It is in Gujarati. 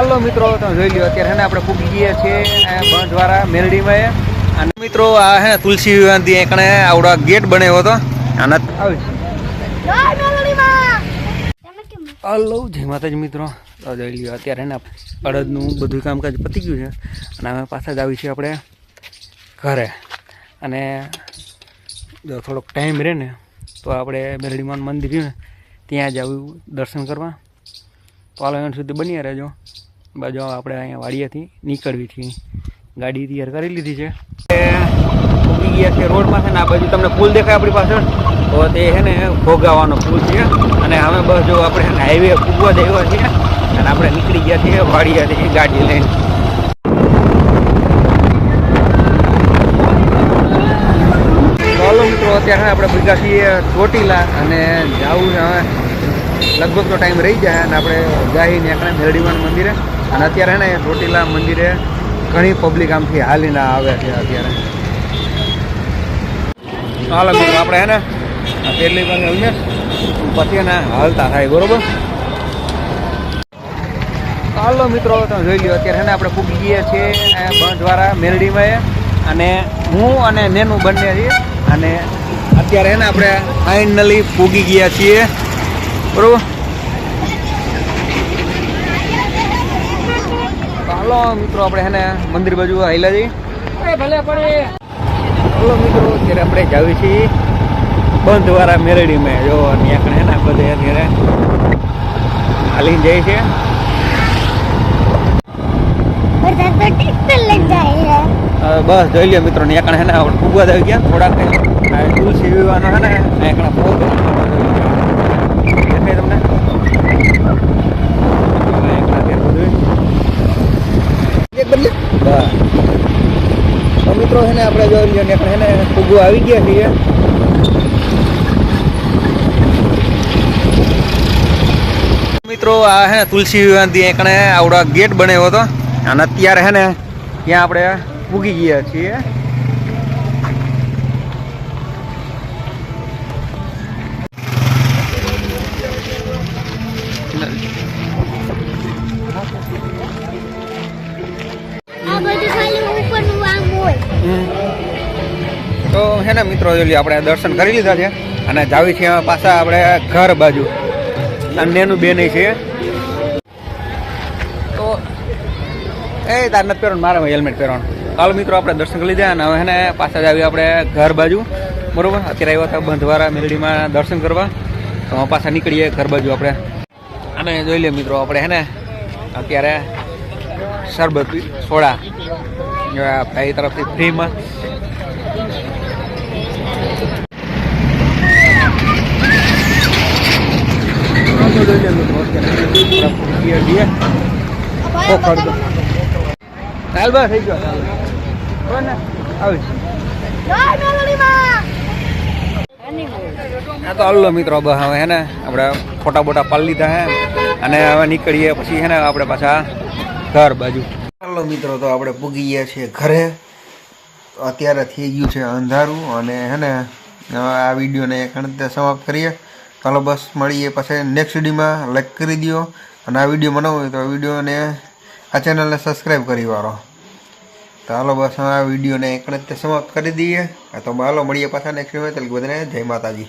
હાલો મિત્રો તમે જોઈ લો અત્યારે ને આપણે પૂગી ગયા છીએ બંધવાળા મેરડીમાં અને મિત્રો આ હે તુલસી વિવાનથી એકણે આવડા ગેટ બનાવ્યો હતો. છે. હલો જય માતાજી મિત્રો. તો જોઈ લ્યો અત્યારે ને અડદનું બધું કામકાજ પતી ગયું છે અને અમે પાછા જ આવી છીએ આપણે ઘરે. અને જો થોડોક ટાઈમ રહે ને તો આપણે મેરડીમાં મંદિર રહ્યું ને ત્યાં જ આવ્યું દર્શન કરવા. તો હાલો સુધી બની રહેજો. બાજુ આપણે અહીંયા વાડીએથી નીકળવી છીએ. ગાડી તૈયાર કરી લીધી છે. ઉગી ગયા છે રોડમાં છે ને, આ બાજુ તમને પુલ દેખાય આપણી પાછળ? તો તે છે ને ભોગાવાનો પુલ છે. અને હવે બસ જો આપણે હાઈવે પૂગવા દેવા છીએ. અને આપણે નીકળી ગયા છીએ વાડિયાથી ગાડી લઈને. અત્યારે આપણે ભેગા છીએ ચોટીલા અને જવું હવે. લગભગ તો ટાઈમ રહી જાય અને આપણે જઈને નેકણે મેરડીમાન મંદિરે. અને અત્યારે ને ચોટીલા મંદિરે ઘણી પબ્લિક આમથી હાલીને આવે છે અત્યારે. હાલ મિત્રો આપણે હે ને પહેલી પાસે આવીએ. પછી એને હાલતા થાય, બરોબર? હાલો મિત્રો તમે જોઈ લો અત્યારે ને આપણે પૂગી ગયા છીએ બંધવાળા મેરડીમાં અને હું અને નેનું બંને છીએ. અને અત્યારે ને આપણે ફાઇનલી પૂગી ગયા છીએ. બરોબર? હાલો મિત્રો આપણે હે ને મંદિર બાજુ હાઈલા જઈએ ભલે પડે હાલો મિત્રો અત્યારે આપણે જાવી છીએ બંધ વાળા મેરડીમાં. જો ત્યાં કણે હે ને બધે અત્યારે હાલીને જાય છે. બસ જોઈ લ્યો મિત્રો ને એકણ હે ને ફૂગવા આવી ગયા. થોડાક તુલસી વિવાનો હે ને એકણ ફોગ દેખાય તમને? મિત્રો છે ને આપણે જોઈ લઈએ ને એને ફૂગો આવી ગયા છીએ. મિત્રો આ હે ને તુલસી વિવાનથી એકણે આવડા ગેટ બનાવ્યો હતો. અને અત્યારે હે ને ત્યાં આપણે પૂગી ગયા છીએ. તો હે ને મિત્રો જોઈ આપણે દર્શન કરી લીધા છે અને જાવી છીએ પાછા આપણે ઘર બાજુ. અને એનું બેન છે. તો, એ તાર નથી પહેરવાનું, મારે હેલ્મેટ પહેરવાનું. કાલ મિત્રો, આપણે દર્શન કરી લીધા અને હવે ને પાછા જાવી આપણે ઘર બાજુ. બરોબર? અત્યારે આવ્યા હતા બંધવાળા મેલડીમાં દર્શન કરવા. તો પાછા નીકળીએ ઘર બાજુ આપણે. અને જોઈ લઈએ મિત્રો, આપણે હે ને, અત્યારે શરબત સોડા ભાઈ તરફથી ફ્રીમાં. ચાલ બસ, થઈ ગયો આવી તો હલ્લો મિત્રો હવે હે આપણે ફોટા બોટા પાડી લીધા હે. અને હવે નીકળીએ પછી છે ને આપણે પાછા ઘર બાજુ. ચાલો મિત્રો, તો આપણે પૂગી ગયા છીએ ઘરે. અત્યારે થઈ ગયું છે અંધારું અને હે ને આ વિડીયોને ખંડતે સમાપ્ત કરીએ. ચાલો બસ મળીએ પછી નેક્સ્ટ વિડીયોમાં. લાઈક કરી દો અને આ વીડિયો બનાવો તો વિડીયોને, આ ચેનલને સબસ્ક્રાઈબ કરી વાળો. તો હાલો બસ આ વિડીયોને એક સમાપ્ત કરી દઈએ. તો હાલો, મળીએ પાછા નેક્સ્ટ વીડિયો બધાને જય માતાજી.